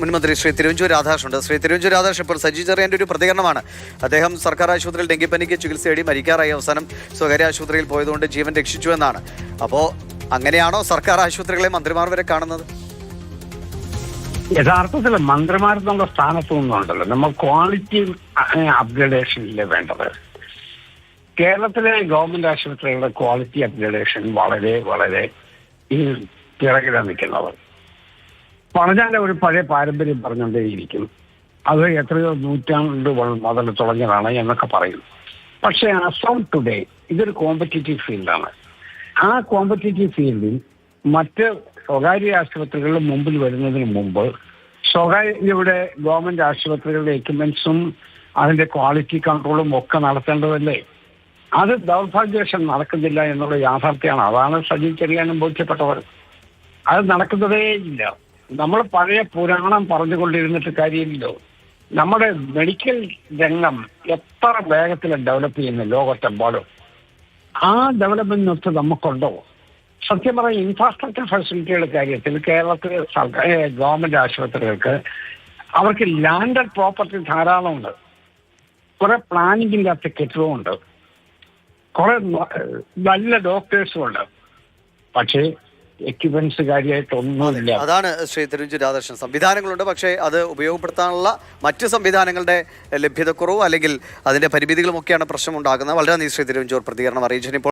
മുൻമന്ത്രി ശ്രീ തിരുവഞ്ചൂർ രാധാകൃഷ്ണൻ ഉണ്ട് ശ്രീ തിരുവഞ്ചൂർ രാധാകൃഷ്ണൻ ഇപ്പോൾ സജി ചെറിയാന്റെ ഒരു പ്രതികരണമാണ്. അദ്ദേഹം സർക്കാർ ആശുപത്രിയിൽ ഡെങ്കിപ്പനിക്ക് ചികിത്സ തേടി മരിക്കാറായി അവസാനം സ്വകാര്യ ആശുപത്രിയിൽ പോയതുകൊണ്ട് ജീവൻ രക്ഷിച്ചു എന്നാണ്. അപ്പോൾ അങ്ങനെയാണോ സർക്കാർ ആശുപത്രികളെ മന്ത്രിമാർ വരെ കാണുന്നത്? യഥാർത്ഥത്തിൽ മന്ത്രിമാരെന്നുള്ള സ്ഥാനത്തു നിന്നുണ്ടല്ലോ. നമ്മൾ ക്വാളിറ്റി അപ്ഗ്രഡേഷൻ അല്ലേ വേണ്ടത്? കേരളത്തിലെ ഗവൺമെന്റ് ആശുപത്രികളുടെ ക്വാളിറ്റി അപ്ഗ്രഡേഷൻ വളരെ വളരെ ഈ പിറകിലാണ് നിൽക്കുന്നത്. പറഞ്ഞാൽ ഒരു പഴയ പാരമ്പര്യം പറഞ്ഞുകൊണ്ടേയിരിക്കും അത് എത്രയോ നൂറ്റാണ്ട് മുതൽ തുടങ്ങിയതാണ് എന്നൊക്കെ പറയും. പക്ഷേ അസം ടുഡേ ഇതൊരു കോമ്പറ്റീറ്റീവ് ഫീൽഡാണ് ആ കോമ്പറ്റീറ്റീവ് ഫീൽഡിൽ മറ്റ് സ്വകാര്യ ആശുപത്രികളുടെ മുമ്പിൽ വരുന്നതിന് മുമ്പ് ഇവിടെ ഗവൺമെന്റ് ആശുപത്രികളുടെ എക്യുപ്മെന്റ്സും അതിന്റെ ക്വാളിറ്റി കൺട്രോളും ഒക്കെ നടത്തേണ്ടതല്ലേ? അത് ദൗർഭാഗ്യവശം നടക്കുന്നില്ല എന്നുള്ള യാഥാർത്ഥ്യമാണ്. അതാണ് സജീവ് ചെറിയാനും ബോധ്യപ്പെട്ടവർ. അത് നടക്കുന്നതേ ഇല്ല. നമ്മൾ പഴയ പുരാണം പറഞ്ഞുകൊണ്ടിരുന്നിട്ട് കാര്യമില്ലല്ലോ. നമ്മുടെ മെഡിക്കൽ രംഗം എത്ര വേഗത്തിൽ ഡെവലപ്പ് ചെയ്യുന്ന ലോകത്തെമ്പാടും. ആ ഡെവലപ്മെന്റിനൊത്ത് നമുക്കുണ്ടോ? സത്യം പറഞ്ഞ ഇൻഫ്രാസ്ട്രക്ചർ ഫെസിലിറ്റികളുടെ കാര്യത്തിൽ കേരളത്തിലെ സർക്കാർ ഗവൺമെന്റ് ആശുപത്രികൾക്ക് അവർക്ക് ലാൻഡഡ് പ്രോപ്പർട്ടി ധാരാളമുണ്ട്. കുറെ പ്ലാനിംഗ് ഇല്ലാത്ത കെട്ടിടമുണ്ട് കുറെ നല്ല ഡോക്ടേഴ്സും ഉണ്ട്. പക്ഷേ എക്യുപ്മെന്റ്സ് കാര്യമായിട്ടൊന്നുമില്ല അതാണ് ശ്രീ തിരുവഞ്ചൂർ രാധാകൃഷ്ണൻ. സംവിധാനങ്ങളുണ്ട് പക്ഷേ അത് ഉപയോഗപ്പെടുത്താനുള്ള മറ്റ് സംവിധാനങ്ങളുടെ ലഭ്യതക്കുറവ് അല്ലെങ്കിൽ അതിന്റെ പരിമിതികളുമൊക്കെയാണ് പ്രശ്നം ഉണ്ടാകുന്നത് വളരെ നന്ദി ശ്രീ തിരുവഞ്ചൂർ പ്രതികരണം അറിയിച്ചതിന്